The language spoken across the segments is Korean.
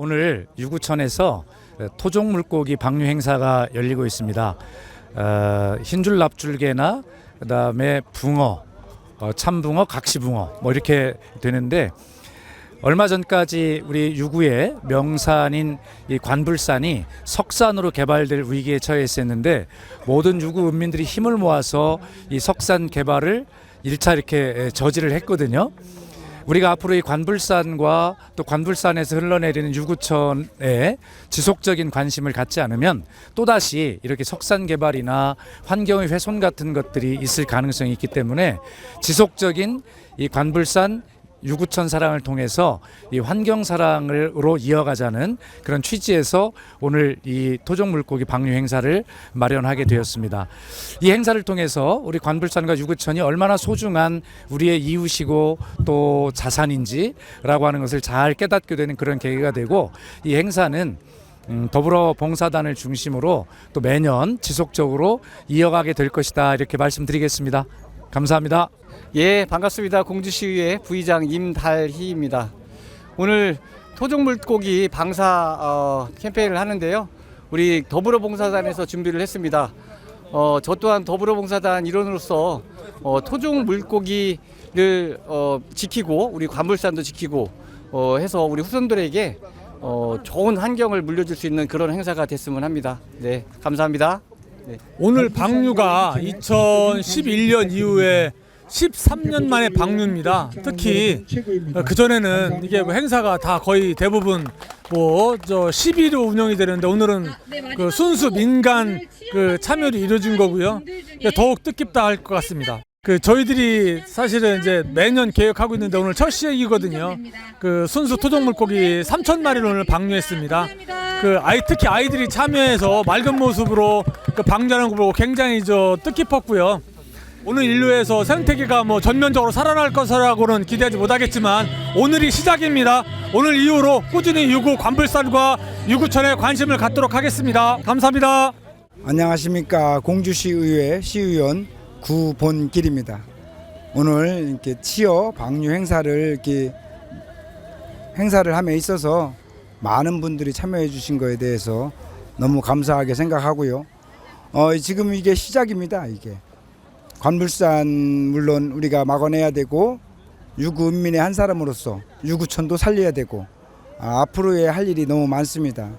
오늘 유구천에서 토종 물고기 방류 행사가 열리고 있습니다. 어, 흰줄 납줄개나 그다음에 붕어, 어, 참붕어, 각시붕어 뭐 이렇게 되는데 얼마 전까지 우리 유구의 명산인 이 관불산이 석산으로 개발될 위기에 처해 있었는데 모든 유구 은민들이 힘을 모아서 이 석산 개발을 일차 이렇게 저지를 했거든요. 우리가 앞으로 이 관불산과 또 관불산에서 흘러내리는 유구천에 지속적인 관심을 갖지 않으면 또다시 이렇게 석산 개발이나 환경의 훼손 같은 것들이 있을 가능성이 있기 때문에 지속적인 이 관불산 유구천 사랑을 통해서 이 환경 사랑으로 이어가자는 그런 취지에서 오늘 이 토종 물고기 방류 행사를 마련하게 되었습니다. 이 행사를 통해서 우리 관불산과 유구천이 얼마나 소중한 우리의 이웃이고 또 자산인지라고 하는 것을 잘 깨닫게 되는 그런 계기가 되고 이 행사는 음, 더불어 봉사단을 중심으로 또 매년 지속적으로 이어가게 될 것이다 이렇게 말씀드리겠습니다. 감사합니다. 예, 반갑습니다. 공주시의회 부의장 임달희입니다. 오늘 토종 물고기 방사 어, 캠페인을 하는데요. 우리 더불어봉사단에서 준비를 했습니다. 어, 저 또한 더불어봉사단 일원으로서 어, 토종 물고기를 어, 지키고 우리 관물산도 지키고 어, 해서 우리 후손들에게 어, 좋은 환경을 물려줄 수 있는 그런 행사가 됐으면 합니다. 네, 감사합니다. 오늘 방류가 2011년 이후에 13년 만에 방류입니다. 특히 그 전에는 이게 뭐 행사가 다 거의 대부분 뭐저 12로 운영이 되는데 오늘은 그 순수 민간 그 참여로 이루어진 거고요. 그러니까 더욱 뜻깊다 할 것 같습니다. 그 저희들이 사실은 이제 매년 계획하고 있는데 오늘 첫 시행이거든요. 그 순수 토종 물고기 3천 마리를 오늘 방류했습니다. 그 아이 특히 아이들이 참여해서 맑은 모습으로 그 방류하는 거 보고 굉장히 저 뜻깊었고요. 오늘 인류에서 생태계가 뭐 전면적으로 살아날 것이라고는 기대하지 못하겠지만 오늘이 시작입니다. 오늘 이후로 꾸준히 유구 관불산과 유구천에 관심을 갖도록 하겠습니다. 감사합니다. 안녕하십니까 공주시 의회 시의원 구본길입니다. 오늘 이렇게 치어 방류 행사를 이렇게 행사를 함에 있어서 많은 분들이 참여해 주신 거에 대해서 너무 감사하게 생각하고요. 어, 지금 이게 시작입니다. 이게 관불산 물론 우리가 막아내야 되고 유구 은민의 한 사람으로서 유구천도 살려야 되고 아, 앞으로의 할 일이 너무 많습니다.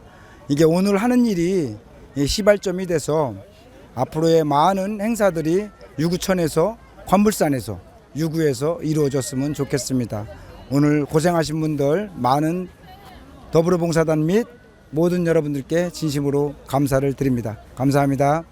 이게 오늘 하는 일이 이 시발점이 돼서 앞으로의 많은 행사들이 유구천에서 관불산에서 유구에서 이루어졌으면 좋겠습니다. 오늘 고생하신 분들 많은 더불어봉사단 및 모든 여러분들께 진심으로 감사를 드립니다. 감사합니다.